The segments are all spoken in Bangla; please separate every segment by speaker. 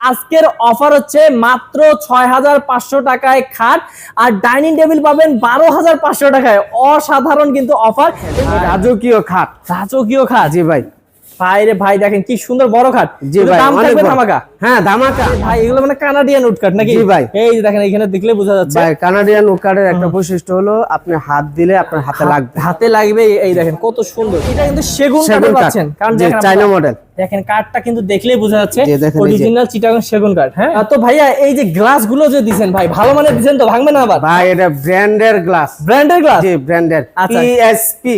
Speaker 1: আজকের অফার হচ্ছে মাত্র ছয় হাজার পাঁচশো টাকায় খাট আর ডাইনিং টেবিল পাবেন বারো হাজার পাঁচশো টাকায়। অসাধারণ কিন্তু অফার
Speaker 2: রাজকীয় খাট।
Speaker 1: রাজকীয় খাট
Speaker 2: জি ভাই।
Speaker 1: ভাই রে ভাই দেখেন কি সুন্দর বড় খাট।
Speaker 2: জি ভাই
Speaker 1: দাম থাকবে ধামাকা।
Speaker 2: হ্যাঁ ধামাকা।
Speaker 1: ভাই এগুলো মানে কানাডিয়ান উডকাট নাকি?
Speaker 2: ভাই।
Speaker 1: এই যে দেখেন এখানে দেখলে বোঝা যাচ্ছে।
Speaker 2: ভাই কানাডিয়ান একটা বৈশিষ্ট্য হলো আপনি হাত দিলে আপনার হাতে লাগবে।
Speaker 1: হাতে লাগবে এই- দেখেন কত সুন্দর। এটা কিন্তু সেগুন কাঠে। পাচ্ছেন। কারণ
Speaker 2: চাইনা মডেল
Speaker 1: দেখেন কাঠটা কিন্তু দেখলেই বোঝা যাচ্ছে। অরিজিনাল চিটাগং সেগুন কাঠ হ্যাঁ? তো ভাইয়া এই যে গ্লাসগুলো যে দিছেন ভাই ভালো মানের দিছেন তো ভাঙবে না আবার?
Speaker 2: ভাই এটা ব্র্যান্ডের গ্লাস
Speaker 1: ব্র্যান্ডের গ্লাস
Speaker 2: জি ব্র্যান্ডের
Speaker 1: আচ্ছা।
Speaker 2: পিএসপি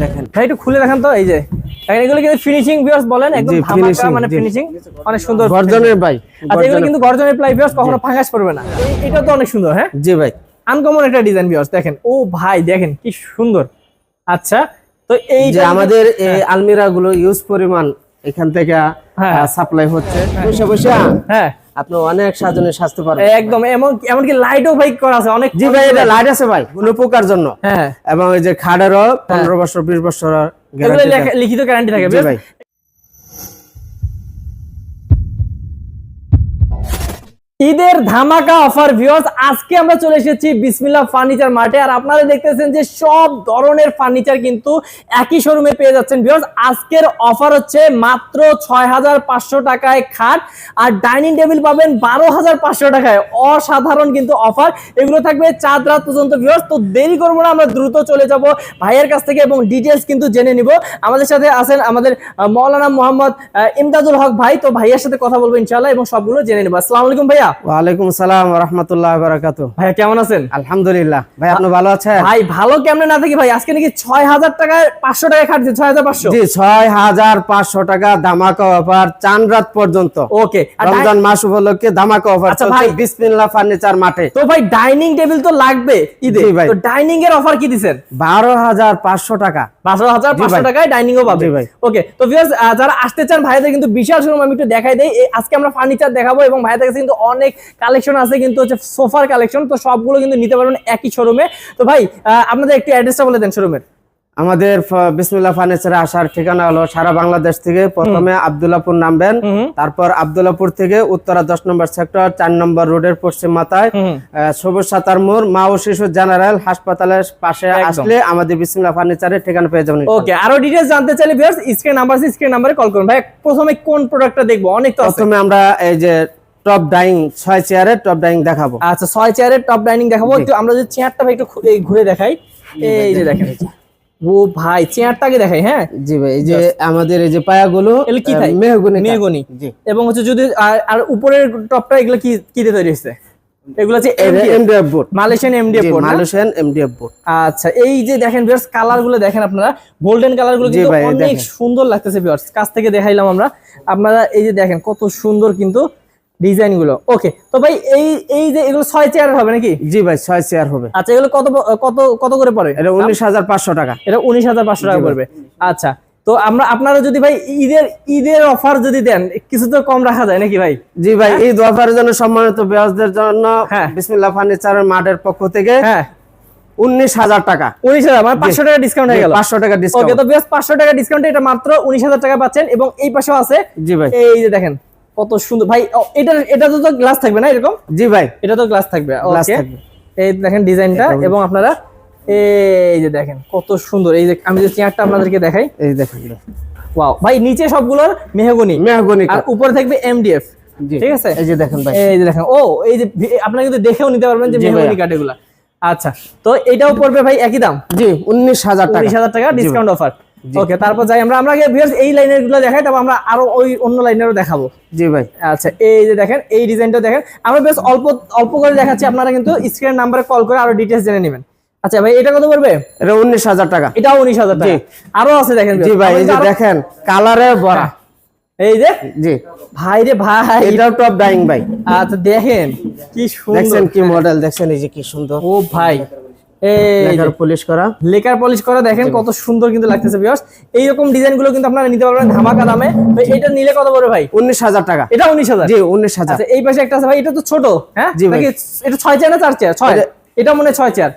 Speaker 2: দেখেন।
Speaker 1: ভাই একটু খুলে দেখান তো এই যে। দেখেন এগুলো কিন্তু ফিনিশিং ভিউয়ার্স বলেন একদম ধামাকা মানে ফিনিশিং অনেক সুন্দর
Speaker 2: গর্জনের ভাই।
Speaker 1: আচ্ছা এগুলো কিন্তু গর্জনের প্লাই ভিউয়ার্স কখনো ফাঙ্গাস পড়বে না। এটা তো অনেক সুন্দর হ্যাঁ?
Speaker 2: জি ভাই।
Speaker 1: আনকমন একটা ডিজাইন ভিউয়ার্স দেখেন। ও ভাই দেখেন কি সুন্দর। আচ্ছা তো এই
Speaker 2: যে আমাদের এই আলমিরা গুলো ইউজ পরিমাণ এখান থেকে
Speaker 1: হ্যাঁ।
Speaker 2: সাপ্লাই হচ্ছে। বসে বসে।
Speaker 1: হ্যাঁ।
Speaker 2: আপনি অনেক সাজনে সাজতে পারবেন।
Speaker 1: একদম এমন এমনকি লাইটও ভাই করা আছে অনেক
Speaker 2: জি ভাই এটা লাইট আছে ভাই কোনো পোকার জন্য।
Speaker 1: হ্যাঁ।
Speaker 2: এবং এই যে খাড়েরও পনেরো বছর বিশ বছর
Speaker 1: এগুলো লেখা- লিখিত গ্যারান্টি থাকে।
Speaker 2: ভাই।
Speaker 1: ঈদের ধামাকা অফার ভিউয়ার্স আজকে আমরা চলে এসেছি বিসমিল্লাহ ফার্নিচার মার্টে আর আপনারা দেখতেছেন যে সব ধরনের ফার্নিচার কিন্তু একই শোরুমে পেয়ে যাচ্ছেন ভিউয়ার্স আজকের অফার হচ্ছে মাত্র ছয় হাজার পাঁচশো টাকায় খাট, আর ডাইনিং টেবিল পাবেন বারো হাজার পাঁচশো টাকায়। অসাধারণ কিন্তু অফার এগুলো থাকবে চাঁদ রাত পর্যন্ত ভিউয়ার্স তো দেরি করব না, আমরা দ্রুত চলে যাব ভাইয়ের কাছ থেকে এবং ডিটেলস কিন্তু জেনে নিব। আমাদের সাথে আছেন আমাদের মৌলানা মোহাম্মদ ইমদাদুল হক ভাই। তো ভাইয়ের সাথে কথা বলব ইনশাআল্লাহ এবং সবগুলো জেনে নেব। আসসালামু আলাইকুম ভাইয়া।
Speaker 2: ওয়ালাইকুম সালাম রহমতুল্লাহ বারাকাত
Speaker 1: ভাইয়া কেমন আছেন?
Speaker 2: আলহামদুলিল্লাহ। ভাই আপনি ভালো আছেন?
Speaker 1: ভাই ভালো কেমনে না থাকি ভাই? আজকে নাকি ছয় হাজার টাকায় পাঁচশো টাকায় খাটছে ছয় হাজার পাঁচশো।
Speaker 2: জি ছয় হাজার পাঁচশো টাকা ধামাকা অফার চান রাত পর্যন্ত।
Speaker 1: ওকে
Speaker 2: রমজান মাস উপলক্ষে ধামাকা অফার
Speaker 1: আচ্ছা ভাই।
Speaker 2: বিসমিল্লাহ ফার্নিচার মাঠে।
Speaker 1: তো ভাই ডাইনিং টেবিল তো লাগবে ঈদে।
Speaker 2: ভাই।
Speaker 1: ডাইনিং এর অফার কি দিছেন?
Speaker 2: বারো হাজার পাঁচশো টাকা।
Speaker 1: বারো হাজার পাঁচশো টাকায় ডাইনিং ও পাবে
Speaker 2: ভাই।
Speaker 1: ওকে তো যারা আসতে চান ভাইদের কিন্তু বিশাল শোরুম আমি একটু দেখাই দেই। আজকে আমরা ফার্নিচার দেখাবো এবং ভাইদের কাছে কিন্তু অনেক কালেকশন আছে কিন্তু হচ্ছে সোফার কালেকশন তো সবগুলো কিন্তু নিতে পারবেন একই শোরুমে তো ভাই আপনাদের একটু অ্যাড্রেসটা বলে দেন শোরুমের
Speaker 2: আমাদের বিসমিল্লাহ ফার্নিচারে আসার ঠিকানা হলো সারা বাংলাদেশ থেকে প্রথমে আবদুল্লাপুর নামবেন তারপর আবদুল্লাপুর থেকে উত্তরা দশ নম্বর সেক্টর চার নম্বর রোডের পশ্চিম মাথায় সবুজ সাতার মোড় মা ও শিশু জেনারেল হাসপাতালের পাশে আসলে আমাদের বিসমিল্লাহ ফার্নিচারের ঠিকানা পেয়ে যাবেন
Speaker 1: ওকে আরও ডিটেলস জানতে চাইলে ভিউয়ার্স স্ক্রিন নাম্বার স্ক্রিন নাম্বারে কল করুন। ভাই প্রথমে কোন প্রোডাক্টটা দেখব? অনেক তো
Speaker 2: প্রথমে আমরা এই যে টপ ডাইং ছয় চেয়ারের টপ ডাইং দেখাবো।
Speaker 1: আচ্ছা ছয় চেয়ারের টপ ডাইনিং দেখাবো। একটু আমরা যদি চেয়ারটা ভাই একটু এই ঘুরে দেখাই। এই যে দেখেন। ও ভাই চেয়ারটাকে দেখাই হ্যাঁ?
Speaker 2: জি ভাই এই যে আমাদের এই যে পায়াগুলো
Speaker 1: কি?
Speaker 2: মেহগুনি
Speaker 1: মেহগনি।
Speaker 2: জি।
Speaker 1: এবং হচ্ছে যদি আর উপরের টপটা এগুলো কি কি দিয়ে তৈরি হয়েছে? এগুলো হচ্ছে
Speaker 2: MDF board
Speaker 1: Malaysian MDF board
Speaker 2: Malaysian MDF board
Speaker 1: আচ্ছা এই যে দেখেন ভিউয়ার্স কালারগুলো দেখেন আপনারা। গোল্ডেন কালারগুলো
Speaker 2: জি
Speaker 1: কিন্তু অনেক সুন্দর লাগতেছে ভিউয়ার্স কাছ থেকে দেখাইলাম আমরা। আপনারা এই যে দেখেন কত সুন্দর কিন্তু ডিজাইনগুলো। ওকে তো ভাই এই এই যে এগুলো ছয় চেয়ার হবে নাকি?
Speaker 2: জি ভাই ছয় চেয়ার হবে।
Speaker 1: আচ্ছা এগুলো কত কত কত করে পড়ে?
Speaker 2: এটা উনিশ হাজার পাঁচশো টাকা।
Speaker 1: এটা উনিশ হাজার পাঁচশো টাকা পড়বে। আচ্ছা তো আমরা আপনারা যদি ভাই ঈদের ঈদের অফার যদি দেন কিছু তো কম রাখা যায় নাকি ভাই?
Speaker 2: জি ভাই এই দফারের জন্য সম্মানিত বিয়াসদের জন্য
Speaker 1: হ্যাঁ।
Speaker 2: বিসমিল্লাহ ফার্নিচারের মাঠের পক্ষ থেকে
Speaker 1: হ্যাঁ।
Speaker 2: উনিশ হাজার টাকা।
Speaker 1: উনিশ হাজার মানে পাঁচশো টাকা ডিসকাউন্ট হয়ে গেল।
Speaker 2: পাঁচশো টাকা ডিসকাউন্ট
Speaker 1: পাঁচশো টাকা ডিসকাউন্ট এটা মাত্র উনিশ হাজার টাকা পাচ্ছেন এবং এই পাশেও আছে
Speaker 2: জি ভাই।
Speaker 1: এই যে দেখেন কত সুন্দর। ভাই এটা এটা তো গ্লাস থাকবে না এরকম?
Speaker 2: জি ভাই।
Speaker 1: এটা তো গ্লাস থাকবে ওকে
Speaker 2: থাকবে।
Speaker 1: এই দেখেন ডিজাইনটা এবং আপনারা এই যে দেখেন কত সুন্দর। এই যে আমি যে চেয়ারটা আপনাদেরকে দেখাই।
Speaker 2: এই দেখেন
Speaker 1: ওয়াও ভাই নিচে সবগুলোর মেহগনি।
Speaker 2: মেহগনি
Speaker 1: আর উপরে থাকবে এমডিএফ ঠিক আছে?
Speaker 2: এই যে দেখেন ভাই।
Speaker 1: এই যে দেখেন। ও এই যে আপনারা কিন্তু দেখেও নিতে পারবেন যে। মেহগনি কাঠ এগুলা আচ্ছা তো এটাও পড়বে ভাই একই দাম?
Speaker 2: জি উনিশ হাজার টাকা।
Speaker 1: উনিশ হাজার টাকা ডিসকাউন্ট অফার ওকে তারপর যাই আমরা আমরা এই লাইনেরগুলো দেখাই তারপর আমরা আরও ওই অন্য লাইনেরও দেখাবো।
Speaker 2: জি ভাই।
Speaker 1: আচ্ছা এই যে দেখেন এই ডিজাইনটা দেখেন। আমরা বেশ অল্প অল্প করে দেখাচ্ছি আপনারা কিন্তু স্ক্রিন নাম্বারে কল করে আরও ডিটেলস জেনে নেবেন। আচ্ছা ভাই এটা কত পড়বে?
Speaker 2: এটা উনিশ হাজার টাকা।
Speaker 1: এটাও উনিশ হাজার টাকা। আরও আছে দেখেন
Speaker 2: জি ভাই এই যে দেখেন কালারে ভরা।
Speaker 1: এই যে?
Speaker 2: জি।
Speaker 1: ভাই রে ভাই।
Speaker 2: এটাও টপ ডাইং ভাই।
Speaker 1: আচ্ছা দেখেন কি সুন্দর
Speaker 2: দেখছেন কি মডেল দেখছেন এই যে কি সুন্দর।
Speaker 1: ও ভাই
Speaker 2: পলিশ করা।
Speaker 1: লেকার পলিশ করা দেখেন কত সুন্দর কিন্তু লাগতেছে ভিউয়ার্স এইরকম ডিজাইনগুলো কিন্তু আপনারা নিতে পারবেন ধামাকা দামে। এটা নিলে কত পড়বে ভাই?
Speaker 2: উনিশ হাজার টাকা।
Speaker 1: এটা
Speaker 2: জি
Speaker 1: আচ্ছা এই পাশে একটা আছে ভাই এটা তো ছোট হ্যাঁ? নাকি এটা ছয় চেয়ার না চার চেয়ার ছয়।
Speaker 2: এটা-
Speaker 1: এটা মনে চেয়ার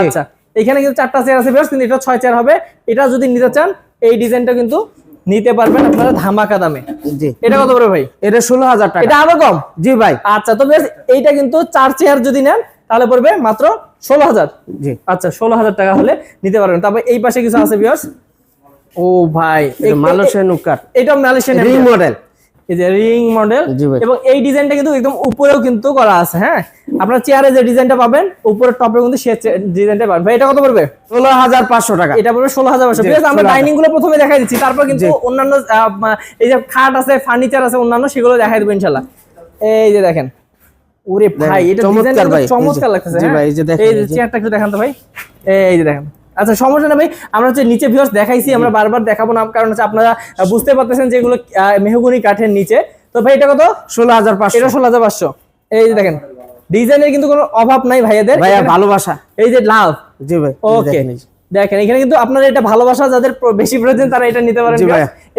Speaker 1: আচ্ছা এখানে কিন্তু চারটা চেয়ার আছে ভিউয়ার্স কিন্তু এটা চেয়ার হবে। এটা যদি নিতে চান এই ডিজাইনটা কিন্তু নিতে পারবেন আপনারা ধামাকা দামে।
Speaker 2: জি।
Speaker 1: এটা কত পড়বে ভাই?
Speaker 2: এটা ষোলো হাজার টাকা।
Speaker 1: এটা আরও কম?
Speaker 2: জি ভাই।
Speaker 1: আচ্ছা তো এইটা কিন্তু চার চেয়ার যদি নেন তাহলে পড়বে মাত্র ষোলো হাজার।
Speaker 2: জি।
Speaker 1: আচ্ছা ষোলো হাজার টাকা হলে নিতে পারবেন। তারপর এই পাশে কিছু আছে বিয়ার্স ও ভাই
Speaker 2: মালয়েশিয়ান উকার
Speaker 1: এটা মালয়েশিয়ান
Speaker 2: রিং মডেল
Speaker 1: এই যে রিং মডেল এবং এই ডিজাইনটা কিন্তু একদম উপরেও কিন্তু করা আছে হ্যাঁ? আপনার চেয়ারে যে ডিজাইনটা পাবেন উপরের টপে কিন্তু সে ডিজাইনটা পাবেন। ভাই এটা কত পড়বে?
Speaker 2: ষোলো হাজার পাঁচশো টাকা।
Speaker 1: এটা পড়বে ষোলো হাজার পাঁচশো। ঠিক আছে আমরা ডাইনিংগুলো প্রথমে দেখাই দিচ্ছি। তারপর কিন্তু অন্যান্য এই যে খাট আছে ফার্নিচার আছে অন্যান্য সেগুলো দেখাই দেবো ইনশাল্লাহ এই যে দেখেন ওরে ভাই এটা
Speaker 2: চমৎকার ভাই,
Speaker 1: চমৎকার লাগতেছে
Speaker 2: জি
Speaker 1: হ্যাঁ?
Speaker 2: ভাই, এই যে দেখেন,
Speaker 1: এই। চেয়ারটা একটু দেখান তো ভাই। এই যে দেখেন। আচ্ছা সমস্যা না ভাই আমরা হচ্ছে নিচে দেখাইছি আমরা বারবার দেখাবো না কারণ হচ্ছে আপনারা বুঝতে পারতেছেন যে এগুলো আহ, কাঠের নিচে। তো ভাই এটা কত?
Speaker 2: ষোলো হাজার পাঁচশো।
Speaker 1: এটা ষোলো হাজার পাঁচশো। এই যে দেখেন ডিজাইনের কিন্তু কোনো অভাব নাই ভাইয়াদের।
Speaker 2: ভাইয়া ভালোবাসা।
Speaker 1: এই যে লাভ
Speaker 2: জি ভাই
Speaker 1: ওকে
Speaker 2: দেখেন
Speaker 1: এখানে কিন্তু আপনার এটা ভালোবাসা যাদের বেশি প্রয়োজন তারা এটা নিতে পারেন।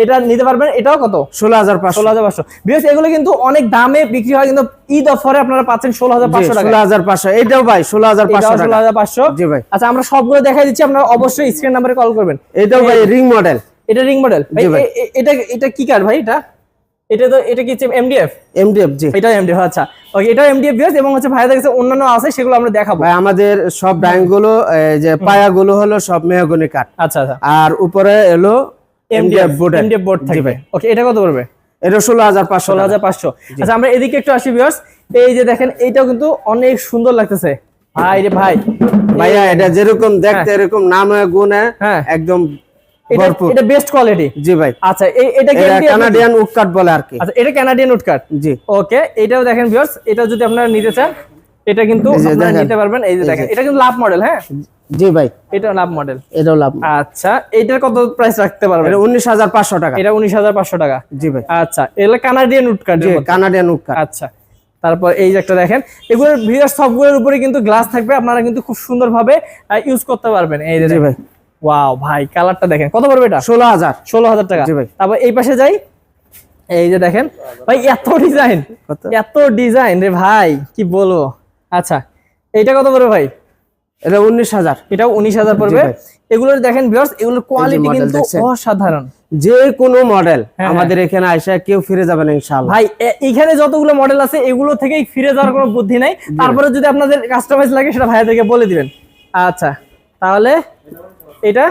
Speaker 1: এটা নিতে পারবেন এটাও কত?
Speaker 2: ষোলো হাজার পাঁচশো।
Speaker 1: ষোলো হাজার পাঁচশো। বিকজ এগুলো কিন্তু অনেক দামে বিক্রি হয় কিন্তু ঈদ অফারে আপনারা পাচ্ছেন ষোলো হাজার পাঁচশো টাকা।
Speaker 2: ষোলো হাজার পাঁচশো। এটাও ভাই ষোলো হাজার পাঁচশো
Speaker 1: ষোলো হাজার পাঁচশো।
Speaker 2: জি ভাই।
Speaker 1: আচ্ছা আমরা সবগুলো দেখাই দিচ্ছি আপনারা অবশ্যই স্ক্রিন নাম্বারে কল করবেন।
Speaker 2: এটাও ভাই রিং মডেল
Speaker 1: এটা রিং মডেল
Speaker 2: ভাই।
Speaker 1: এটা এটা কি কার ভাই এটা? এটা তো এটা কি এমডিএফ
Speaker 2: এমডিএফ জি।
Speaker 1: এটা এমডিএফ আচ্ছা। ওকে এটা এমডিএফ বিয়াস এবং হচ্ছে ভাইদের কাছে অন্যান্য আছে সেগুলো আমরা দেখাবো।
Speaker 2: ভাই আমাদের সব এই যে পায়াগুলো হলো সব মেহগনি কাঠ।
Speaker 1: আচ্ছা আচ্ছা।
Speaker 2: আর উপরে এলো এমডিএফ বোর্ড
Speaker 1: এমডিএফ বোর্ড থাকবে। ওকে এটা কত পড়বে?
Speaker 2: এটা ষোলো হাজার পাঁচশো
Speaker 1: ষোলো হাজার পাঁচশো। আচ্ছা আমরা এদিকে একটু আসি ভিউয়ার্স এই যে দেখেন এইটাও কিন্তু অনেক সুন্দর লাগতেছে। ভাই রে ভাই।
Speaker 2: ভাইয়া এটা যেরকম দেখতে এরকম নামে গুণে
Speaker 1: হ্যাঁ।
Speaker 2: একদম
Speaker 1: এটা
Speaker 2: ভরপুর।
Speaker 1: এটা বেস্ট কোয়ালিটি
Speaker 2: জি ভাই।
Speaker 1: আচ্ছা এটা কি
Speaker 2: এটা
Speaker 1: MDF নাকি?
Speaker 2: কানাডিয়ান উড কাঠ বলে আর কি।
Speaker 1: আচ্ছা এটা কানাডিয়ান উড কাট
Speaker 2: জি।
Speaker 1: ওকে এটাও দেখেন ভিউয়ার্স এটা যদি আপনারা নিতে চান এটা কিন্তু আপনারা নিতে পারবেন। এই যে দেখেন এটা কিন্তু লাভ মডেল হ্যাঁ?
Speaker 2: জি ভাই।
Speaker 1: এটা লাভ মডেল
Speaker 2: এটাও লাভ
Speaker 1: আচ্ছা কত প্রাইস রাখতে পারবেন?
Speaker 2: এটা টাকা।
Speaker 1: এটা উনিশ হাজার পাঁচশো টাকা।
Speaker 2: জি ভাই।
Speaker 1: আচ্ছা এগুলো কানাডিয়ান উড কাট
Speaker 2: জি কানাডিয়ান উড কাঠ
Speaker 1: আচ্ছা তারপর এই যে একটা দেখেন এগুলোর ভিউয়ার সবগুলোর উপরে কিন্তু গ্লাস থাকবে আপনারা কিন্তু খুব সুন্দরভাবে ইউজ করতে পারবেন। এই যে
Speaker 2: ভাই।
Speaker 1: ওয়াও ভাই কালারটা দেখেন। কত পড়বে এটা?
Speaker 2: ষোলো হাজার।
Speaker 1: ষোলো হাজার টাকা। তারপর এই পাশে যাই। এই যে দেখেন ভাই এত ডিজাইন
Speaker 2: কত?
Speaker 1: এত ডিজাইন রে ভাই কি বলব? আচ্ছা এইটা কত পড়বে ভাই?
Speaker 2: এটা উনিশ হাজার।
Speaker 1: এটাও উনিশ হাজার পড়বে। এগুলোর দেখেন ভিউয়ার্স এগুলোর কোয়ালিটি কিন্তু অসাধারণ।
Speaker 2: যে কোনো মডেল
Speaker 1: হ্যাঁ,
Speaker 2: আমাদের এখানে আইসা কেউ ফিরে যাবে না ইনশাআল্লাহ।
Speaker 1: ভাই এখানে যতগুলো মডেল আছে এগুলো থেকেই ফিরে যাওয়ার কোনো বুদ্ধি নাই। তারপরে যদি আপনাদের কাস্টমাইজ লাগে সেটা ভাইয়াদেরকে বলে দিবেন। আচ্ছা তাহলে এটা?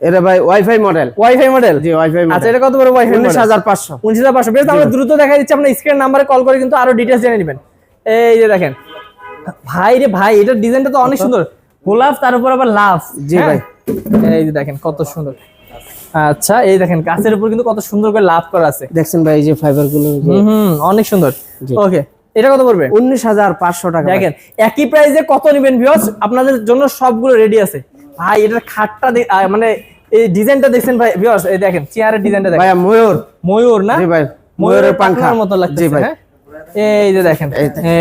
Speaker 2: এটা ভাই ওয়াইফাই মডেল
Speaker 1: ওয়াইফাই মডেল
Speaker 2: জি ওয়াইফাই মডেল আচ্ছা
Speaker 1: এটা কত বড় ওয়াইফাই
Speaker 2: উনিশ হাজার পাঁচশো।
Speaker 1: উনিশ হাজার পাঁচশো। বেশ আমরা দ্রুত দেখা দিচ্ছি। আপনার স্ক্রিন নাম্বারে কল করে কিন্তু আরও ডিটেলস জেনে নেবেন। এই যে দেখেন। ভাই রে ভাই এটার ডিজাইনটা তো অনেক সুন্দর। গোলাপ তার উপর আবার লাভ
Speaker 2: জি ভাই।
Speaker 1: এই যে দেখেন কত সুন্দর। আচ্ছা এই দেখেন গাছের উপর কিন্তু কত সুন্দর করে লাভ করা আছে।
Speaker 2: দেখছেন ভাই এই যে ফাইবারগুলো
Speaker 1: হুম অনেক সুন্দর। ওকে এটা কত পড়বে?
Speaker 2: উনিশ হাজার পাঁচশো টাকা
Speaker 1: দেখেন একই প্রাইসে কত নেবেন ভিউয়ার্স আপনাদের জন্য সবগুলো রেডি আছে। ভাই এটার খাটটা মানে এই ডিজাইনটা দেখছেন ভাই ভিউয়ার্স এই দেখেন চেয়ারের ডিজাইনটা দেখেন।
Speaker 2: ভাইয়া ময়ূর।
Speaker 1: ময়ূর না?
Speaker 2: জি ভাই ময়ূরের পাংখা।
Speaker 1: পাখার মতো লাগছে
Speaker 2: জি ভাই।
Speaker 1: হ্যাঁ? এই যে দেখেন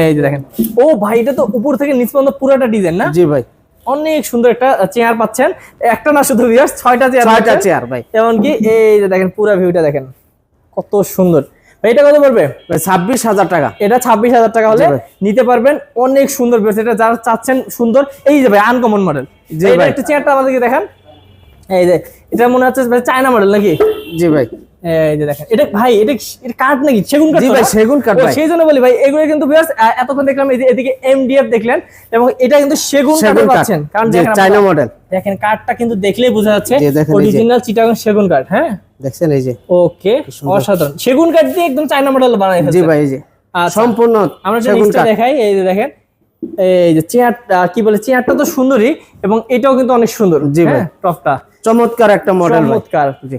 Speaker 2: এই
Speaker 1: যে দেখেন। ও ভাই এটা তো উপর থেকে নিচ পর্যন্ত পুরোটা ডিজাইন না?
Speaker 2: জি ভাই।
Speaker 1: অনেক সুন্দর একটা চেয়ার পাচ্ছেন। একটা না শুধু ভিউয়ার্স ছয়টা চেয়ার
Speaker 2: ছয়টা চেয়ার ভাই।
Speaker 1: এমনকি এই যে দেখেন পুরো ভিউটা দেখেন কত সুন্দর। ভাই এটা কত পড়বে?
Speaker 2: ছাব্বিশ হাজার টাকা।
Speaker 1: এটা ছাব্বিশ হাজার টাকা হলে নিতে পারবেন। অনেক সুন্দর বেশ এটা যারা চাচ্ছেন সুন্দর। এই যে ভাই আনকমন মডেল এইটা
Speaker 2: ভাই।
Speaker 1: চেয়ারটা আমাদেরকে দেখেন। এই যে এটা মনে হচ্ছে ভাই চায়না মডেল নাকি?
Speaker 2: জি ভাই।
Speaker 1: এই যে দেখেন এটা ভাই এটা কাঠ নাকি? সেগুন কাঠ
Speaker 2: জি ভাই সেগুন কাঠ ভাই।
Speaker 1: সেই জন্য বলি ভাই এগুলো কিন্তু আহ, এতক্ষণ দেখলাম এই যে এদিকে এমডিএফ দেখলেন এবং এটা কিন্তু সেগুন কাঠ। পাচ্ছেন। কারণ দেখেন
Speaker 2: চাইনা মডেল
Speaker 1: দেখেন কাঠটা কিন্তু দেখলেই বোঝা যাচ্ছে
Speaker 2: যে।
Speaker 1: অরিজিনাল চিটাগং সেগুন কাঠ হ্যাঁ?
Speaker 2: দেখছেন এই যে?
Speaker 1: ওকে অসাধারণ। সেগুন কাঠ দিয়ে একদম চায়না মডেল বানাই
Speaker 2: জি ভাই এই যে।
Speaker 1: আচ্ছা।
Speaker 2: সম্পূর্ণ
Speaker 1: আমরা যে
Speaker 2: সেগুন
Speaker 1: দেখাই এই যে দেখেন এই যে চেয়ারটা কি বলে চেয়ারটা তো সুন্দরই এবং এটাও কিন্তু অনেক সুন্দর।
Speaker 2: জি ভাই।
Speaker 1: হ্যাঁ টপটা।
Speaker 2: চমৎকার একটা মডেল
Speaker 1: চমৎকার।
Speaker 2: জি।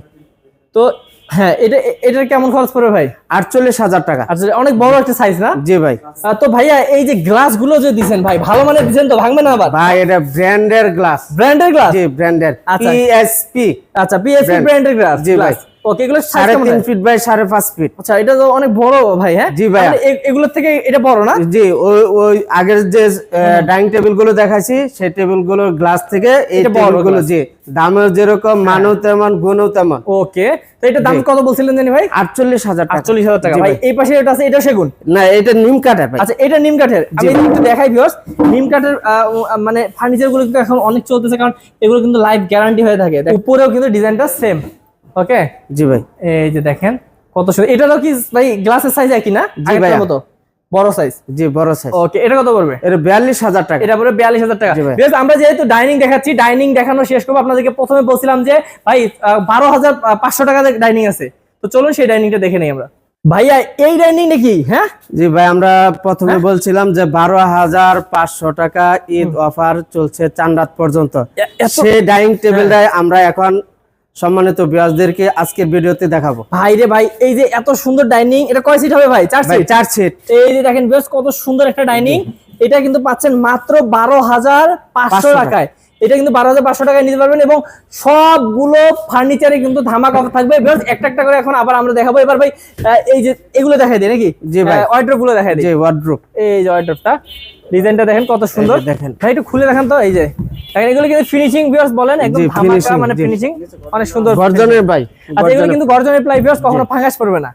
Speaker 1: তো হ্যাঁ এটা এটার কেমন খরচ পড়বে ভাই?
Speaker 2: আটচল্লিশ হাজার টাকা।
Speaker 1: আচ্ছা অনেক বড় একটা সাইজ না?
Speaker 2: জি ভাই।
Speaker 1: তো ভাইয়া এই যে গ্লাসগুলো যে দিছেন ভাই ভালো মানের দিছেন তো ভাঙবে না আবার?
Speaker 2: ভাই এটা ব্র্যান্ডের গ্লাস
Speaker 1: ব্র্যান্ডের গ্লাস
Speaker 2: জি ব্র্যান্ডের
Speaker 1: আচ্ছা।
Speaker 2: পিএসপি
Speaker 1: আচ্ছা পিএসপি ব্র্যান্ডের গ্লাস
Speaker 2: জি ভাই।
Speaker 1: ওকে এগুলো হয়?
Speaker 2: ফিট বাই সাড়ে পাঁচ ফিট
Speaker 1: আচ্ছা এটা তো অনেক বড় ভাই হ্যাঁ?
Speaker 2: জি
Speaker 1: থেকে এটা বড় না?
Speaker 2: জি ওই আগের যে ডাইনিং টেবিলগুলো দেখাইছি সেই টেবিলগুলোর গ্লাস থেকে এই
Speaker 1: এটা টেবিলগুলো
Speaker 2: জি দামও যেরকম মানও তেমন গুণও তেমন।
Speaker 1: ওকে তো এটা দাম কত বলছিলেন জানি ভাই?
Speaker 2: আটচল্লিশ হাজার টাকা।
Speaker 1: আটচল্লিশ হাজার টাকা। ভাই এই পাশে এটা আছে এটা সেগুন?
Speaker 2: না এটা নিম কাঠে ভাই।
Speaker 1: আচ্ছা এটা নিম কাঠের। আমি একটু দেখাই ভিউয়ার্স নিম কাঠের মানে ফার্নিচারগুলো কিন্তু এখন অনেক চলতেছে কারণ এগুলো কিন্তু লাইফ গ্যারান্টি হয়ে থাকে। উপরেও কিন্তু ডিজাইনটা সেম ওকে?
Speaker 2: জি ভাই।
Speaker 1: এই যে দেখেন কত সুন্দর। এটা কি ভাই গ্লাসের সাইজ একই না?
Speaker 2: জি ভাইয়া।
Speaker 1: মতো? বড় সাইজ
Speaker 2: জি বড় সাইজ
Speaker 1: ওকে এটা কত পড়বে?
Speaker 2: এটা বিয়াল্লিশ হাজার টাকা।
Speaker 1: এটা পড়বে বিয়াল্লিশ হাজার টাকা।
Speaker 2: জি ভাই।
Speaker 1: Guys, আমরা যেহেতু ডাইনিং দেখাচ্ছি ডাইনিং দেখানো শেষ করব। আপনাদেরকে প্রথমে বলছিলাম যে ভাই বারো হাজার পাঁচশো টাকা ডাইনিং আছে। তো চলুন সেই ডাইনিংটা দেখে নেই আমরা। ভাইয়া এই ডাইনিং নাকি হ্যাঁ?
Speaker 2: জি ভাই আমরা প্রথমে বলছিলাম যে বারো হাজার পাঁচশো টাকা ঈদ অফার চলছে চান রাত পর্যন্ত সেই ডাইনিং টেবিলটাই আমরা এখন সম্মানিত বিয়াসদেরকে আজকের ভিডিওতে দেখাবো।
Speaker 1: ভাই রে ভাই এই যে এত সুন্দর ডাইনিং এটা কয় সিট হবে ভাই? চার সিট
Speaker 2: চার সিট
Speaker 1: এই যে দেখেন বেশ কত সুন্দর একটা ডাইনিং এটা কিন্তু পাচ্ছেন মাত্র বারো হাজার পাঁচশো টাকায়। এটা কিন্তু বারো হাজার পাঁচশো টাকায় নিতে পারবেন এবং সবগুলো ফার্নিচারে কিন্তু ধামাক অফার থাকবে। একটা একটা করে এখন আবার আমরা দেখাবো। এবার ভাই এই যে এগুলো দেখাই দিই নাকি?
Speaker 2: ভাই।
Speaker 1: ওয়ার্ড্রপগুলো দেখাই দিই
Speaker 2: যে ওয়ার্ড্রোপ
Speaker 1: এই যে ওয়ার্ড্রপটা ডিজাইনটা দেখেন কত সুন্দর।
Speaker 2: দেখেন।
Speaker 1: ভাই একটু খুলে দেখেন তো এই যে। দেখেন এগুলো কিন্তু ফিনিশিং ভিউয়ার্স বলেন একদম ধামাকা মানে ফিনিশিং অনেক সুন্দর
Speaker 2: গর্জনের ভাই
Speaker 1: আচ্ছা এগুলো কিন্তু গর্জনের প্লাই ভিউয়ার্স কখনো ফাঙ্গাস পড়বে না।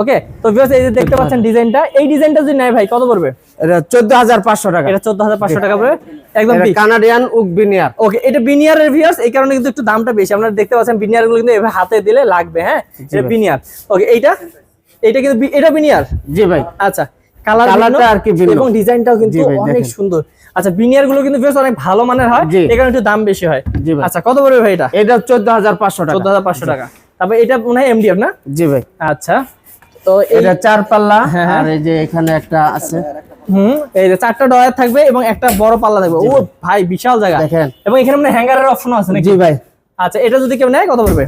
Speaker 1: ওকে তো ভিউয়ার্স এই যে দেখতে পাচ্ছেন ডিজাইনটা এই ডিজাইনটা যদি নেয় ভাই কত পড়বে?
Speaker 2: এটা চোদ্দ হাজার পাঁচশো টাকা।
Speaker 1: এটা চোদ্দ হাজার পাঁচশো টাকা পড়বে একদম
Speaker 2: কানাডিয়ান উক বিনিয়ার
Speaker 1: ওকে এটা বিনিয়ারের ভিউয়ার্স এই কারণে কিন্তু একটু দামটা বেশি। আপনারা দেখতে পাচ্ছেন বিনিয়ারগুলো কিন্তু এভাবে হাতে দিলে লাগবে হ্যাঁ? এটা বিনিয়ার ওকে এইটা? এটা কিন্তু এটা বিনিয়ার
Speaker 2: জি ভাই।
Speaker 1: আচ্ছা কালার
Speaker 2: কালারটা আর কি।
Speaker 1: এবং ডিজাইনটাও কিন্তু অনেক সুন্দর। আচ্ছা বিনিয়ারগুলো কিন্তু বেশ অনেক ভালো মানের হয় কারণে একটু দাম বেশি হয়।
Speaker 2: জি ভাই।
Speaker 1: আচ্ছা কত পড়বে ভাই এটা?
Speaker 2: এটা চোদ্দ হাজার পাঁচশো টাকা।
Speaker 1: চোদ্দ হাজার পাঁচশো টাকা। তারপর এটা মনে হয় এমডিএফ না?
Speaker 2: জি ভাই।
Speaker 1: আচ্ছা। তো
Speaker 2: এটা চার পাল্লা
Speaker 1: হ্যাঁ, হ্যাঁ।
Speaker 2: আর এই যে এখানে একটা আছে।
Speaker 1: হুম এই যে চারটা ডয়ার থাকবে এবং একটা বড় পাল্লা থাকবে। ও ভাই। বিশাল জায়গা।
Speaker 2: দেখেন।
Speaker 1: এবং এখানে মানে হ্যাঙ্গারের অপশনও আছে নাকি?
Speaker 2: জি ভাই।
Speaker 1: আচ্ছা এটা যদি কেউ নেয় কত পড়বে?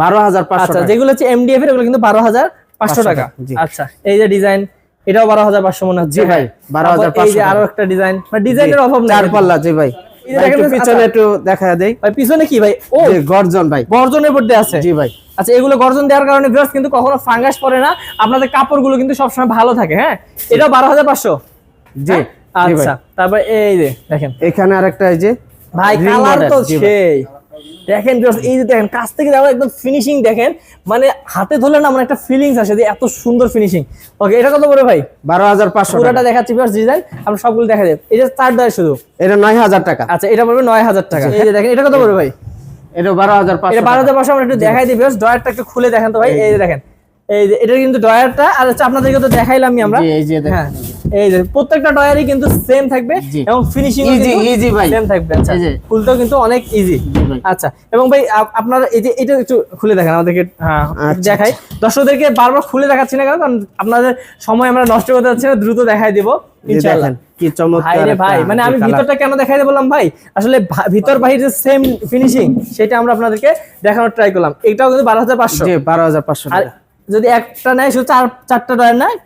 Speaker 2: বারো হাজার পাঁচশো
Speaker 1: আচ্ছা যেগুলো হচ্ছে এমডিএফ এর ওগুলো কিন্তু বারো হাজার পাঁচশো টাকা। আচ্ছা এই যে ডিজাইন এটাও বারো হাজার পাঁচশো মনে হচ্ছে।
Speaker 2: ভাই,
Speaker 1: তারপর
Speaker 2: 12,500
Speaker 1: এই যে আরও একটা ডিজাইন ডিজাইনের অভাব নেই।
Speaker 2: চার পাল্লা জি ভাই। পিছনে। একটু দেখা
Speaker 1: ভাই পিছনে কি ভাই? ও
Speaker 2: গর্জন ভাই।
Speaker 1: গর্জনের মধ্যে আছে।
Speaker 2: জি ভাই।
Speaker 1: আচ্ছা এগুলো গর্জন দেওয়ার কারণে ভিউয়ার্স কিন্তু কখনো ফাঙ্গাস পড়ে না। আপনাদের কাপড়গুলো কিন্তু সবসময় ভালো থাকে হ্যাঁ? এটাও বারো হাজার পাঁচশো?
Speaker 2: জি জি
Speaker 1: আচ্ছা তারপর এই যে দেখেন।
Speaker 2: এখানে আরেকটা এই যে
Speaker 1: ভাই কালার তো সেই। দেখেন এই যে দেখেন কাছ থেকে দেখো একদম ফিনিশিং দেখেন। মানে হাতে ধরলে না মানে একটা ফিলিংস আসে যে এত সুন্দর ফিনিশিং ওকে এটা কত বড় ভাই?
Speaker 2: বারো হাজার পাঁচশো
Speaker 1: পুরোটা দেখাচ্ছি ভিউয়ার্স ডিজাইন আমরা সবগুলো দেখা যাবে এই যে চার দেয় শুধু।
Speaker 2: এটা নয় হাজার টাকা।
Speaker 1: আচ্ছা এটা পড়বে নয় হাজার টাকা। এই যে দেখেন এটা কত বড় ভাই?
Speaker 2: এটা
Speaker 1: আমরা একটু দেখাই দিই বেশ ডয়ারটা একটু খুলে দেখেন তো ভাই এই দেখেন। এই যে এটা কিন্তু ডয়ারটা আর হচ্ছে আপনাদেরকে তো দেখাইলামই আমরা।
Speaker 2: জি, এই যে দেখেন।
Speaker 1: এই যে প্রত্যেকটা ডয়ারই কিন্তু সেম থাকবে এবং ফিনিশিং
Speaker 2: Easy, easy ভাই।
Speaker 1: সেম থাকবে। আচ্ছা
Speaker 2: এই
Speaker 1: কিন্তু অনেক ইজি আচ্ছা এবং ভাই আপ- আপনারা এই যে এটা একটু খুলে দেখেন আমাদেরকে
Speaker 2: আচ্ছা,
Speaker 1: দেখাই। দর্শকদেরকে বারবার খুলে দেখাচ্ছি না কেন কারণ আপনাদের সময় আমরা নষ্ট করতে যাচ্ছি না দ্রুত দেখাই দিব। ইনশাআল্লাহ।
Speaker 2: কি চমৎকার
Speaker 1: ভাই রে
Speaker 2: একটা
Speaker 1: ভাই মানে আমি ভিতরটা কেন দেখাইতে বললাম ভাই? আসলে ভিতর বাহির যে সেম ফিনিশিং সেটা আমরা আপনাদেরকে দেখানোর ট্রাই করলাম। এটাও কিন্তু বারো হাজার পাঁচশো।
Speaker 2: জি বারো হাজার পাঁচশো
Speaker 1: আর যদি একটা নেয় শুধু চার চারটা ডয়ার নেয়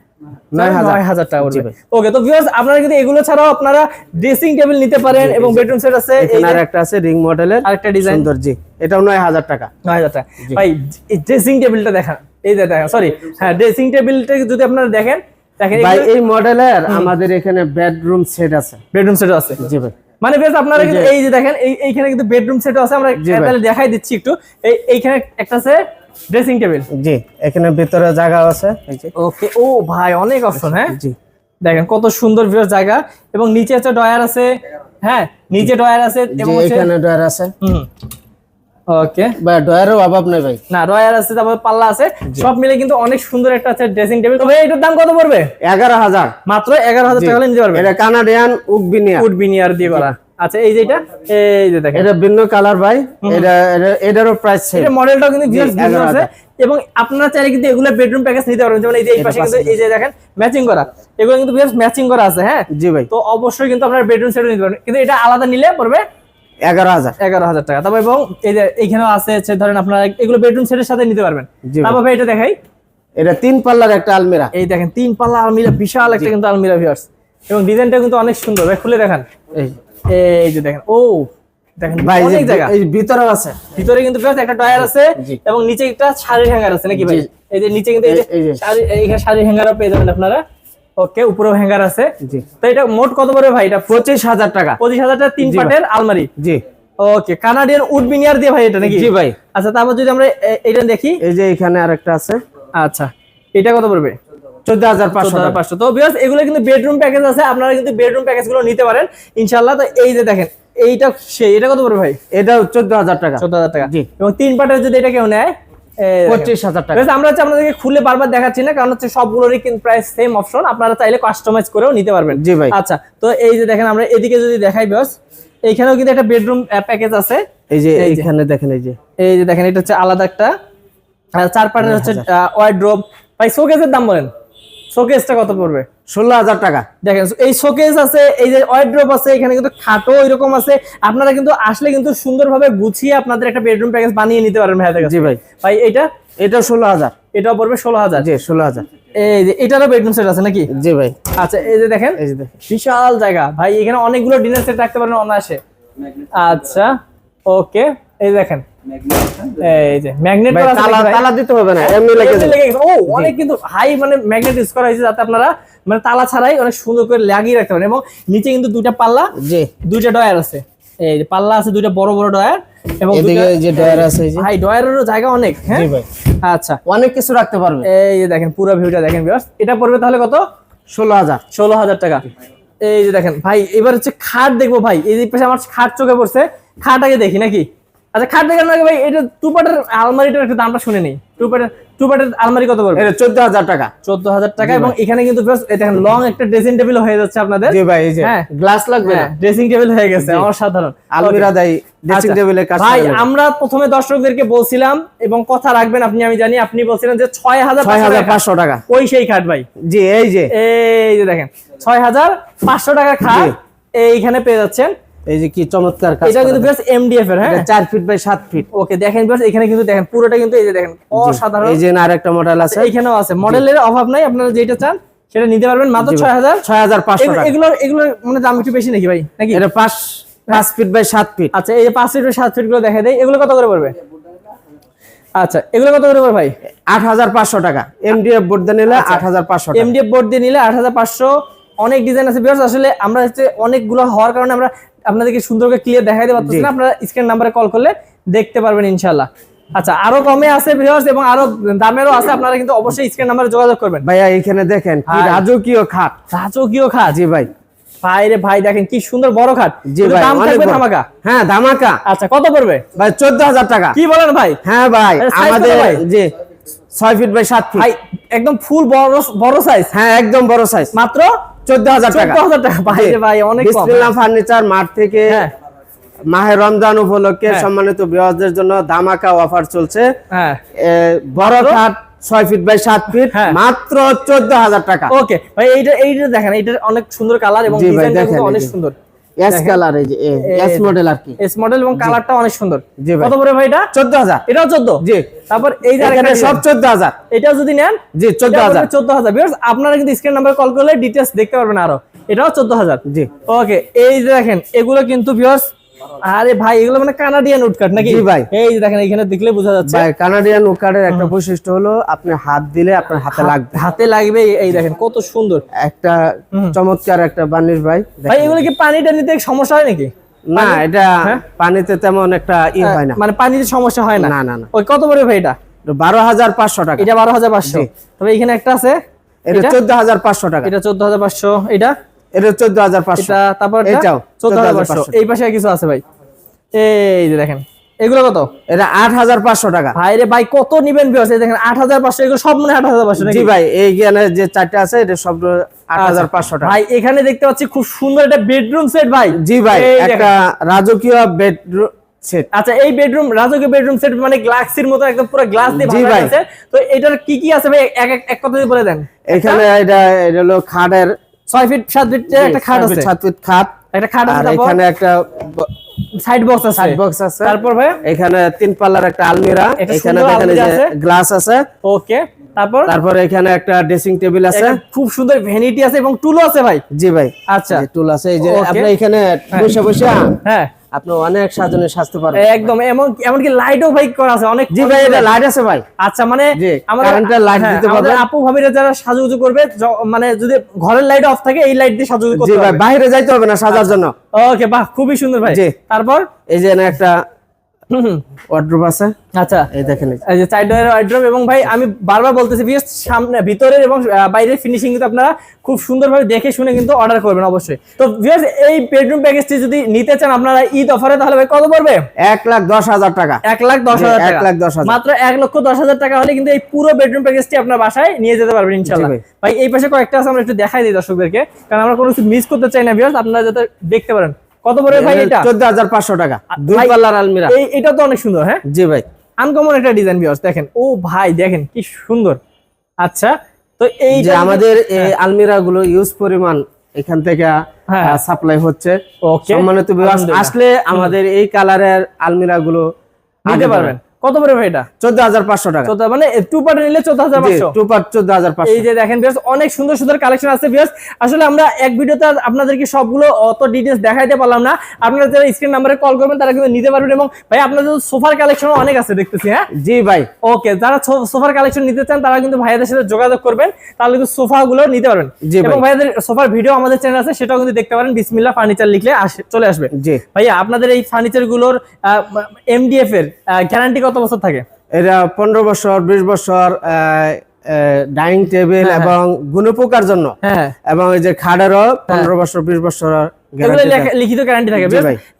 Speaker 1: টাকা। ওকে তো ভিউয়ার্স আপনারা কিন্তু এগুলো ছাড়াও আপনারা ড্রেসিং টেবিল নিতে পারেন এবং বেডরুম সেট আছে এই
Speaker 2: এখানে
Speaker 1: যে
Speaker 2: আর একটা আছে রিং মডেলের
Speaker 1: আরেকটা ডিজাইন
Speaker 2: সুন্দর জি। এটাও টাকা।
Speaker 1: টাকা। ভাই ড্রেসিং টেবিলটা দেখান। এই যে দেখেন সরি হ্যাঁ ড্রেসিং টেবিলটা যদি আপনারা দেখেন দেখেন
Speaker 2: ভাই এই মডেলের আমাদের এখানে বেডরুম সেট আছে।
Speaker 1: বেডরুম সেটও আছে।
Speaker 2: জি ভাই।
Speaker 1: মানে বেশ আপনারা কিন্তু এই যে দেখেন এইখানে কিন্তু বেডরুম সেটও আছে আমরা দেখাই দিচ্ছি একটু। এইখানে একটা আছে ড্রেসিং টেবিল
Speaker 2: জি এখানে ভিতরে জায়গা আছে
Speaker 1: ওকে ও ভাই অনেক অপশন হ্যাঁ?
Speaker 2: জি।
Speaker 1: দেখেন কত সুন্দর ভিউয়ার জায়গা। এবং নিচে একটা ডয়ার আছে হ্যাঁ? নিচে ডয়ার আছে এবং
Speaker 2: এখানে ডয়ার আছে।
Speaker 1: হুম। ওকে
Speaker 2: ভাই ডয়ারের অভাব নেই ভাই।
Speaker 1: না ডয়ার আছে তারপর পাল্লা আছে। সব মিলে কিন্তু অনেক সুন্দর একটা আছে ড্রেসিং টেবিল তবে এটার দাম কত পড়বে?
Speaker 2: এগারো হাজার।
Speaker 1: মাত্র এগারো হাজার টাকা হলে নিতে পারবে।
Speaker 2: এটা কানাডিয়ান উকবিনিয়া
Speaker 1: উড বিনিয়ার দিয়ে করা। আচ্ছা এই যে এটা এই যে দেখেন।
Speaker 2: এটা ভিন্ন কালার ভাই। এটা এটা- এটারও প্রাইস সেম
Speaker 1: এটা মডেলটাও কিন্তু ভিউয়ার্স ভিন্ন আছে এবং আপনারা চাইলে কিন্তু এগুলো বেডরুম প্যাকেজ নিতে পারবেন। যেমন এই যে এই পাশে কিন্তু এই যে দেখেন ম্যাচিং করা। এগুলো কিন্তু ভিউয়ার্স ম্যাচিং করা আছে হ্যাঁ?
Speaker 2: জি ভাই।
Speaker 1: তো অবশ্যই কিন্তু আপনারা বেডরুম সেটও নিতে পারবেন। কিন্তু এটা আলাদা নিলে পড়বে
Speaker 2: এগারো হাজার।
Speaker 1: এগারো হাজার টাকা। তারপর এবং এই যে আছে ধরেন আপনারা এগুলো বেডরুম সেটের সাথে নিতে পারবেন।
Speaker 2: ভাই।
Speaker 1: তারপর ভাই এটা দেখাই।
Speaker 2: এটা তিন পাল্লার একটা আলমিরা।
Speaker 1: এই দেখেন তিন পাল্লা আলমিরা বিশাল একটা কিন্তু আলমিরা ভিউয়ার্স এবং ডিজাইনটা কিন্তু অনেক সুন্দর। ভাই খুলে দেখান।
Speaker 2: এই।
Speaker 1: এই যে দেখেন ও দেখেন
Speaker 2: ভাই
Speaker 1: অনেক জায়গা।
Speaker 2: এই ভিতরেও আছে।
Speaker 1: ভিতরে কিন্তু একটা ডয়ার আছে এবং নিচে একটা শাড়ির হ্যাঙ্গার আছে নাকি ভাই? এই যে নিচে কিন্তু এই যে
Speaker 2: এই- এই যে।
Speaker 1: শাড়ি- হ্যাঙ্গারও পেয়ে যাবেন আপনারা। ওকে উপরেও হ্যাঙ্গার আছে। তো এটা মোট কত পড়বে ভাই? এটা
Speaker 2: পঁচিশ হাজার টাকা।
Speaker 1: পঁচিশ হাজার টাকা তিন পাটের আলমারি।
Speaker 2: জি।
Speaker 1: ওকে কানাডিয়ান উড বিনিয়ার দিয়ে ভাই এটা নাকি?
Speaker 2: জি ভাই।
Speaker 1: আচ্ছা তারপর যদি আমরা এটা দেখি।
Speaker 2: এই যে এখানে আরেকটা আছে।
Speaker 1: আচ্ছা এটা কত পড়বে?
Speaker 2: চোদ্দ হাজার পাঁচশো
Speaker 1: চোদ্দ হাজার
Speaker 2: টাকা
Speaker 1: পাঁচশো। তো বিকজ এগুলো কিন্তু বেডরুম প্যাকেজ আছে আপনারা কিন্তু বেডরুম প্যাকেজগুলো নিতে পারেন। ইনশাল্লাহ তো এই যে দেখেন এইটা সেই এটা কত পড়বে ভাই?
Speaker 2: চোদ্দ হাজার টাকা।
Speaker 1: চোদ্দ হাজার টাকা।
Speaker 2: জি।
Speaker 1: এবং তিন পাটের যদি এটা কেউ নেয়
Speaker 2: পঁচিশ হাজার টাকা।
Speaker 1: আমরা হচ্ছে আপনাদেরকে খুলে বারবার দেখাচ্ছি না কারণ হচ্ছে সবগুলোরই কিন্তু প্রায় সেম অপশন আপনারা চাইলে কাস্টমাইজ করেও নিতে পারবেন।
Speaker 2: জি ভাই।
Speaker 1: আচ্ছা তো এই যে দেখেন আমরা এদিকে যদি দেখাই বস এইখানেও কিন্তু একটা বেডরুম প্যাকেজ আছে।
Speaker 2: এই যে
Speaker 1: এই যে।
Speaker 2: এইখানে দেখেন এই যে।
Speaker 1: এই যে দেখেন এটা হচ্ছে আলাদা একটা চার পাটের হচ্ছে ওয়াইড্রোব ভাই শোকেসের দাম বলেন। শোকেসটা কত পড়বে?
Speaker 2: ষোলো হাজার টাকা।
Speaker 1: দেখেন এই শোকেস আছে এই যে ওয়াইড্রোব আছে এখানে কিন্তু খাটো এরকম আছে। আপনারা কিন্তু আসলে কিন্তু সুন্দরভাবে গুছিয়ে আপনাদের একটা বেডরুম প্যাকেজ বানিয়ে নিতে পারেন ভাই
Speaker 2: জি ভাই।
Speaker 1: ভাই এটা?
Speaker 2: এটা ষোলো হাজার
Speaker 1: এটাও পড়বে ষোলো হাজার
Speaker 2: জি ষোলো হাজার
Speaker 1: এই যে এটারও বেডরুম সেট আছে নাকি?
Speaker 2: জি ভাই।
Speaker 1: আচ্ছা এই যে দেখেন
Speaker 2: এই যে দেখেন।
Speaker 1: বিশাল জায়গা। ভাই এখানে অনেকগুলো ডিনার সেট রাখতে পারেন অনায়াসে। আচ্ছা ওকে এই দেখেন। এই যে ম্যাগনেট
Speaker 2: ভাই তালা তালা দিতে হবে না এমনি লেগে
Speaker 1: ও অনেক কিন্তু হাই মানে ম্যাগনেট ইউজ করা হয়েছে যাতে আপনারা মানে তালা ছাড়াই অনেক সুন্দর করে লাগিয়ে রাখতে পারেন। এবং নিচে কিন্তু দুইটা পাল্লা
Speaker 2: জি।
Speaker 1: দুইটা ডয়ার আছে। এই যে পাল্লা আছে দুইটা বড় বড় ডয়ার এবং
Speaker 2: এদিকে যে ডয়ার আছে এই যে।
Speaker 1: ভাই ডয়ারেরও জায়গা অনেক হ্যাঁ?
Speaker 2: জি ভাই।
Speaker 1: আচ্ছা।
Speaker 2: অনেক কিছু রাখতে পারবে।
Speaker 1: এই যে দেখেন পুরো ভিউটা দেখেন ভিউয়ার্স এটা পড়বে তাহলে কত?
Speaker 2: ষোলো হাজার।
Speaker 1: ষোলো হাজার টাকা। এই যে দেখেন ভাই এবার হচ্ছে খাট দেখব ভাই। এই যে পাশে আমার খাট চোখে পড়ছে। খাট আগে দেখি নাকি? আচ্ছা খাট দেখার আগে ভাই এটা টু পার্টের আলমারিটার একটু দামটা শুনে নেই। টু পার্টের টু পার্টের আলমারি কত পড়বে?
Speaker 2: এটা চোদ্দ হাজার টাকা।
Speaker 1: চোদ্দ হাজার টাকা এবং এখানে কিন্তু দেখেন লং একটা ড্রেসিং টেবিল হয়ে যাচ্ছে আপনাদের।
Speaker 2: জি ভাই এই যে
Speaker 1: হ্যাঁ।
Speaker 2: গ্লাস লাগবে না?
Speaker 1: ড্রেসিং টেবিল হয়ে গেছে আমার সাধারণ
Speaker 2: আলমিরা দেয় ড্রেসিং টেবিলের কাছে
Speaker 1: ভাই আমরা প্রথমে দর্শকদেরকে বলছিলাম এবং কথা রাখবেন আপনি আমি জানি আপনি বলছিলেন যে ছয় হাজার
Speaker 2: ছয় হাজার পাঁচশো টাকা।
Speaker 1: ওই সেই খাট ভাই।
Speaker 2: জি এই যে।
Speaker 1: এই যে দেখেন ছয় হাজার পাঁচশো টাকার খাট এইখানে পেয়ে যাচ্ছেন।
Speaker 2: এই যে কি চমৎকার কাজ
Speaker 1: এটা কিন্তু বেশ এমডিএফ এর হ্যাঁ?
Speaker 2: এটা চার ফিট বাই সাত ফিট
Speaker 1: ওকে দেখেন বেশ এখানে কিন্তু দেখেন পুরোটা কিন্তু এই যে দেখেন অসাধারণ।
Speaker 2: এই যে আরেকটা মডেল আছে।
Speaker 1: এইখানেও আছে। মডেলের অভাব নাই আপনারা যেটা চান সেটা নিতে পারবেন। মাত্র
Speaker 2: জি ভাই।
Speaker 1: ছয় হাজার?
Speaker 2: ছয় হাজার পাঁচশো টাকা।
Speaker 1: এগুলো এগুলো মানে দাম একটু বেশি নাকি ভাই? নাকি?
Speaker 2: এটা পাঁচ পাঁচ ফিট বাই সাত ফিট
Speaker 1: আচ্ছা এই যে পাঁচ ফিট সাত ফিটগুলো দেখা দেয় এগুলো কত করে পড়বে? আচ্ছা এগুলো কত করে ভাই?
Speaker 2: আট হাজার পাঁচশো টাকা। এমডিএফ বোর্ড দিয়ে নিলে আট হাজার পাঁচশো টাকা।
Speaker 1: এমডিএফ বোর্ড দিয়ে নিলে আট হাজার পাঁচশো। অনেক ডিজাইন আছে। বিকজ আসলে আমরা হচ্ছে অনেকগুলো হওয়ার কারণে আমরা আপনাদেরকে সুন্দর করে ক্লিয়ার দেখাইতে পারতেছি না আপনারা স্ক্রিন নাম্বারে কল করলে দেখতে পারবেন ইনশাল্লাহ আচ্ছা আরও কমে আছে ভিউয়ার্স এবং আরও দামেরও আছে আপনারা কিন্তু অবশ্যই স্ক্রিন নাম্বারে যোগাযোগ করবেন।
Speaker 2: ভাইয়া এখানে দেখেন কি। রাজকীয় খাট।
Speaker 1: রাজকীয় খাট?
Speaker 2: জি ভাই।
Speaker 1: ভাই রে ভাই দেখেন কি সুন্দর বড় খাট।
Speaker 2: জি ভাই
Speaker 1: দাম থাকবে ধামাকা?
Speaker 2: হ্যাঁ ধামাকা।
Speaker 1: আচ্ছা কত পড়বে?
Speaker 2: ভাই চোদ্দ হাজার টাকা।
Speaker 1: কি বলেন ভাই?
Speaker 2: হ্যাঁ ভাই আমাদের
Speaker 1: ভাই?
Speaker 2: যে ছয় ফিট বাই সাত ফিট
Speaker 1: ভাই একদম ফুল বড় বড় সাইজ
Speaker 2: হ্যাঁ একদম বড় সাইজ
Speaker 1: মাত্র
Speaker 2: চোদ্দ হাজার টাকা।
Speaker 1: টাকা। ভাই ভাই অনেক
Speaker 2: ফার্নিচার মাঠ থেকে
Speaker 1: হ্যাঁ।
Speaker 2: মাহে রমজান উপলক্ষে
Speaker 1: হ্যাঁ।
Speaker 2: সম্মানিত জন্য দামাকা অফার চলছে।
Speaker 1: হ্যাঁ।
Speaker 2: বড় খাট ছয় ফিট বাই সাত ফিট। মাত্র চোদ্দ হাজার টাকা।
Speaker 1: ওকে ভাই এইটা এইটা দেখেন এইটার অনেক সুন্দর কালার এবং অনেক সুন্দর।
Speaker 2: এস কালার এই যে এস মডেল আর কি।
Speaker 1: এস মডেল এবং কালারটা অনেক সুন্দর।
Speaker 2: জি ভাই।
Speaker 1: কত করে ভাই এটা? এটাও 14
Speaker 2: জি।
Speaker 1: তারপর এই যে
Speaker 2: এখানে সব
Speaker 1: design,
Speaker 2: চোদ্দ হাজার।
Speaker 1: এটাও যদি নেন
Speaker 2: জি চোদ্দ হাজার।
Speaker 1: চোদ্দ হাজার। আপনারা কিন্তু স্ক্রিন নাম্বার কল করলে ডিটেলস দেখতে পারবেন আরও। এটাও চোদ্দ হাজার।
Speaker 2: জি।
Speaker 1: ওকে এই যে দেখেন এগুলো কিন্তু ভিউয়ার্স আরে ভাই এগুলো মানে কানাডিয়ান উডকাট নাকি?
Speaker 2: জি ভাই।
Speaker 1: এই যে দেখেন এখানে দেখলে বোঝা যাচ্ছে।
Speaker 2: ভাই কানাডিয়ান উকারের একটা বৈশিষ্ট্য হলো আপনি হাত দিলে আপনার হাতে লাগবে।
Speaker 1: হাতে লাগবে এই দেখেন কত সুন্দর।
Speaker 2: একটা চমৎকার একটা বানিশ ভাই
Speaker 1: ভাই এগুলো কি পানিটা নিতে সমস্যা হয় নাকি?
Speaker 2: না এটা
Speaker 1: হ্যাঁ?
Speaker 2: পানিতে তেমন একটা ই হয় না।
Speaker 1: মানে পানিতে সমস্যা হয় না?
Speaker 2: না না
Speaker 1: ওই কত পড়বে ভাই এটা?
Speaker 2: বারো হাজার পাঁচশো টাকা।
Speaker 1: এটা বারো হাজার পাঁচশো। তবে এখানে একটা আছে।
Speaker 2: এটা? চোদ্দ হাজার পাঁচশো টাকা।
Speaker 1: এটা চোদ্দ হাজার পাঁচশো। এটা?
Speaker 2: এটা
Speaker 1: তারপর
Speaker 2: এটাও
Speaker 1: চোদ্দ হাজার
Speaker 2: 14,500
Speaker 1: এই পাশে কিছু আছে ভাই। এই যে দেখেন এগুলো কত?
Speaker 2: এটা টাকা।
Speaker 1: ভাই রে ভাই কত নিবেন এই দেখেন এগুলো সব মনে নাকি
Speaker 2: জি ভাই যে চারটে আছে এটা সব আট হাজার পাঁচশো টাকা।
Speaker 1: ভাই এখানে দেখতে পাচ্ছি খুব সুন্দর একটা বেডরুম সেট ভাই।
Speaker 2: জি ভাই একটা রাজকীয় বেডরুম সেট
Speaker 1: আচ্ছা এই বেডরুম রাজকীয় বেডরুম সেট মানে গ্লাসির মতো একদম পুরো গ্লাস দিয়ে বানানো
Speaker 2: ভাই।
Speaker 1: তো এটার কি কি আছে ভাই? এক এক- কথা বলে দেন।
Speaker 2: এখানে এটা এটা হলো খাটের
Speaker 1: ছয় ফিট সাত ফিট একটা খাট আছে।
Speaker 2: সাত ফিট খাট।
Speaker 1: একটা খাট আছে
Speaker 2: এখানে একটা
Speaker 1: সাইড বক্স আছে।
Speaker 2: সাইড বক্স আছে।
Speaker 1: তারপর ভাই?
Speaker 2: এখানে তিন পাল্লার একটা আলমিরা। এখানে দেখেন যে গ্লাস আছে।
Speaker 1: ওকে তারপর?
Speaker 2: তারপরে এখানে একটা ড্রেসিং টেবিল আছে।
Speaker 1: খুব সুন্দর ভ্যানিটি আছে এবং টুলও আছে ভাই।
Speaker 2: জি ভাই।
Speaker 1: আচ্ছা।
Speaker 2: টুল আছে। এই যে আপনি এখানে বসে বসে
Speaker 1: হ্যাঁ।
Speaker 2: আপনি অনেক সাজনে সাজতে পারবেন।
Speaker 1: একদম এমন এমনকি লাইটও ভাই করা আছে অনেক
Speaker 2: জি ভাই এটা লাইট আছে ভাই।
Speaker 1: আচ্ছা মানে আমাদের
Speaker 2: কারেন্টের light
Speaker 1: হ্যাঁ,
Speaker 2: দিতে
Speaker 1: আমাদের আপু ভাবিরা যারা সাজুগুজু করবে মানে যদি ঘরের লাইট অফ থাকে এই লাইট দিয়ে সাজুগুজু
Speaker 2: জি ভাই বাইরে যাইতে হবে না সাজার জন্য।
Speaker 1: ওকে বাহ খুবই সুন্দর ভাই।
Speaker 2: জি।
Speaker 1: তারপর?
Speaker 2: এই যে একটা ওয়ার্ড্রোব আছে।
Speaker 1: আচ্ছা।
Speaker 2: এই দেখেন এই।
Speaker 1: এই যে সাইড ডোরের ওয়ার্ড্রপ এবং ভাই আমি বারবার বলতেছি বিশেষ সামনে ভিতরের এবং বাইরের ফিনিশিং কিন্তু আপনারা খুব সুন্দরভাবে দেখে শুনে কিন্তু অর্ডার করবেন অবশ্যই। তো ভিউয়ার্স এই বেডরুম প্যাকেজটি যদি নিতে চান আপনারা ঈদ অফারে তাহলে ভাই কত পড়বে?
Speaker 2: এক লাখ দশ হাজার টাকা।
Speaker 1: এক লাখ দশ হাজার
Speaker 2: এক লাখ দশ হাজার।
Speaker 1: মাত্র এক লক্ষ দশ হাজার টাকা হলে কিন্তু এই পুরো বেডরুম প্যাকেজটি আপনার বাসায় নিয়ে যেতে পারবেন ইনশাল্লাহ
Speaker 2: ভাই।
Speaker 1: এই পাশে কয়েকটা আছে আমরা একটু দেখাই দিই দর্শকদেরকে। কারণ আমরা কোনো কিছু মিস করতে চাই না আপনারা যাতে দেখতে পারেন। কত পড়বে ভাই এটা?
Speaker 2: চোদ্দ হাজার পাঁচশো টাকা। দুই পাল্লার আলমিরা।
Speaker 1: এই এটা তো অনেক সুন্দর হ্যাঁ?
Speaker 2: জি ভাই।
Speaker 1: আনকমন একটা ডিজাইন ভিউয়ার্স দেখেন। ও ভাই দেখেন কি সুন্দর। আচ্ছা তো এই
Speaker 2: যে আমাদের এই আলমিরা গুলো ইউজ পরিমাণ এখান থেকে
Speaker 1: হ্যাঁ।
Speaker 2: সাপ্লাই হচ্ছে।
Speaker 1: ওকে
Speaker 2: সম্মানিত আসলে আমাদের এই কালারের আলমিরা গুলো
Speaker 1: নিতে পারবেন। কত পড়বে ভাই এটা?
Speaker 2: চোদ্দ হাজার পাঁচশো টাকা।
Speaker 1: চোদ্দ মানে টু পার্ট নিলে চোদ্দ হাজার পাঁচশো।
Speaker 2: টু পার চোদ্দ হাজার পাঁচশো।
Speaker 1: এই যে দেখেন বিয়ার্স অনেক সুন্দর সুন্দর কালেকশন আছে বিয়ার্স আসলে আমরা এক ভিডিওতে আপনাদেরকে সবগুলো অত ডিটেলস দেখাইতে পারলাম না। আপনারা যারা স্ক্রিন নাম্বারে কল করবেন তারা কিন্তু নিতে পারবেন এবং ভাই আপনাদের সোফার কালেকশন অনেক আছে দেখতেছি হ্যাঁ?
Speaker 2: জি ভাই।
Speaker 1: ওকে যারা সোফার কালেকশন নিতে চান তারা কিন্তু ভাইয়াদের সাথে যোগাযোগ করবেন তাহলে কিন্তু সোফা গুলো নিতে পারবেন।
Speaker 2: জি।
Speaker 1: এবং ভাইয়াদের সোফার ভিডিও আমাদের চ্যানেল আছে সেটাও কিন্তু দেখতে পারেন বিসমিল্লাহ ফার্নিচার লিখলে চলে আসবে।
Speaker 2: জি।
Speaker 1: ভাইয়া আপনাদের এই ফার্নিচারগুলোর এমডিএফ এর গ্যারান্টি কত বছর থাকে?
Speaker 2: এটা পনেরো বছর বিশ বছর ডাইনিং টেবিল এবং গুণপোকার জন্য।
Speaker 1: হ্যাঁ।
Speaker 2: এবং এই যে খাটেরও পনেরো বছর বিশ বছর
Speaker 1: লিখিত গ্যারান্টি থাকে।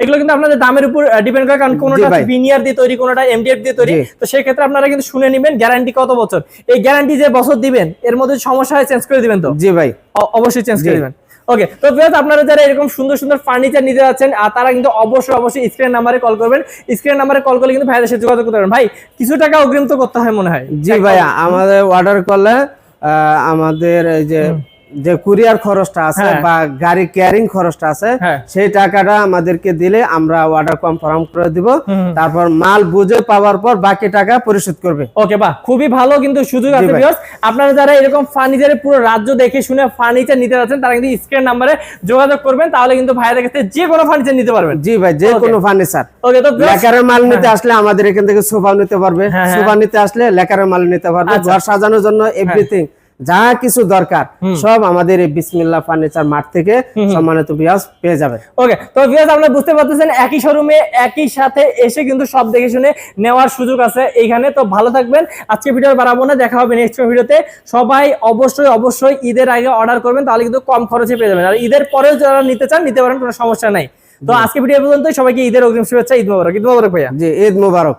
Speaker 1: এগুলো কিন্তু আপনাদের দামের উপর ডিপেন্ড করে কারণ কোনোটা। ভিনিয়ার দিয়ে তৈরি কোনোটা এমডিএফ দিয়ে তৈরি। তো সেই ক্ষেত্রে আপনারা কিন্তু শুনে নেবেন গ্যারান্টি কত বছর। এই গ্যারান্টি যে বছর দিবেন এর মধ্যে সমস্যা হয় চেঞ্জ করে দিবেন তো?
Speaker 2: জি ভাই।
Speaker 1: অবশ্যই চেঞ্জ করে দিবেন। ওকে তো ফ্রেন্ডস আপনারা যারা এরকম সুন্দর সুন্দর ফার্নিচার নিতে যাচ্ছেন আর তারা কিন্তু অবশ্যই অবশ্যই স্ক্রিন নাম্বারে কল করবেন। স্ক্রিন নাম্বারে কল করলে কিন্তু ভাইদের সাথে যোগাযোগ করতে পারবেন। ভাই কিছু টাকা অগ্রিম তো করতে হয় মনে হয়।
Speaker 2: জি ভাইয়া আমাদের অর্ডার করলে আহ, আমাদের এই যে যে কুরিয়ার খরচটা আছে
Speaker 1: হ্যাঁ।
Speaker 2: বা গাড়ি ক্যারিং খরচটা আছে
Speaker 1: হ্যাঁ।
Speaker 2: সেই টাকাটা আমাদেরকে দিলে আমরা অর্ডার কনফার্ম করে দিব। তারপর মাল বুঝে পাওয়ার পর বাকি টাকা পরিশোধ করবে।
Speaker 1: ওকে বাহ খুবই ভালো কিন্তু সুযোগ আছে ভিউয়ার্স আপনারা যারা এরকম ফার্নিচারের পুরো রাজ্য দেখে শুনে ফার্নিচার নিতে যাচ্ছেন তারা কিন্তু স্ক্রিন নাম্বারে যোগাযোগ করবেন তাহলে কিন্তু ভাইদের কাছে যে কোনো ফার্নিচার নিতে পারবেন।
Speaker 2: জি ভাই যে কোনো ফার্নিচার
Speaker 1: ওকে তো
Speaker 2: লেকারের মাল নিতে আসলে আমাদের এখান থেকে সোফা নিতে পারবে।
Speaker 1: হ্যাঁ, হ্যাঁ।
Speaker 2: সোফা নিতে আসলে লেকারের মাল নিতে পারবে।
Speaker 1: আচ্ছা।
Speaker 2: ঘর সাজানোর জন্য এভরিথিং যা কিছু দরকার সব আমাদের এই বিসমিল্লাহ ফার্নিচার মার্ট থেকে সম্মানিত বিয়াস পেয়ে যাবে।
Speaker 1: ওকে তো ভিউয়ার্স আপনারা বুঝতে পারতেছেন একই শোরুমে একই সাথে এসে কিন্তু সব দেখে শুনে নেওয়ার সুযোগ আছে এইখানে। তো ভালো থাকবেন আজকে ভিডিও বাড়াবো না দেখা হবে নেক্সট ভিডিওতে। সবাই অবশ্যই অবশ্যই ঈদের আগে অর্ডার করবেন তাহলে কিন্তু কম খরচে পেয়ে যাবেন। আর ঈদের পরেও যারা নিতে চান নিতে পারেন কোনো সমস্যা নাই। তো আজকে ভিডিও পর্যন্ত সবাইকে ঈদের অগ্রিম শুভেচ্ছা ঈদ মোবারক। ঈদ মোবারক ভাইয়া।
Speaker 2: জি ঈদ মুবারক।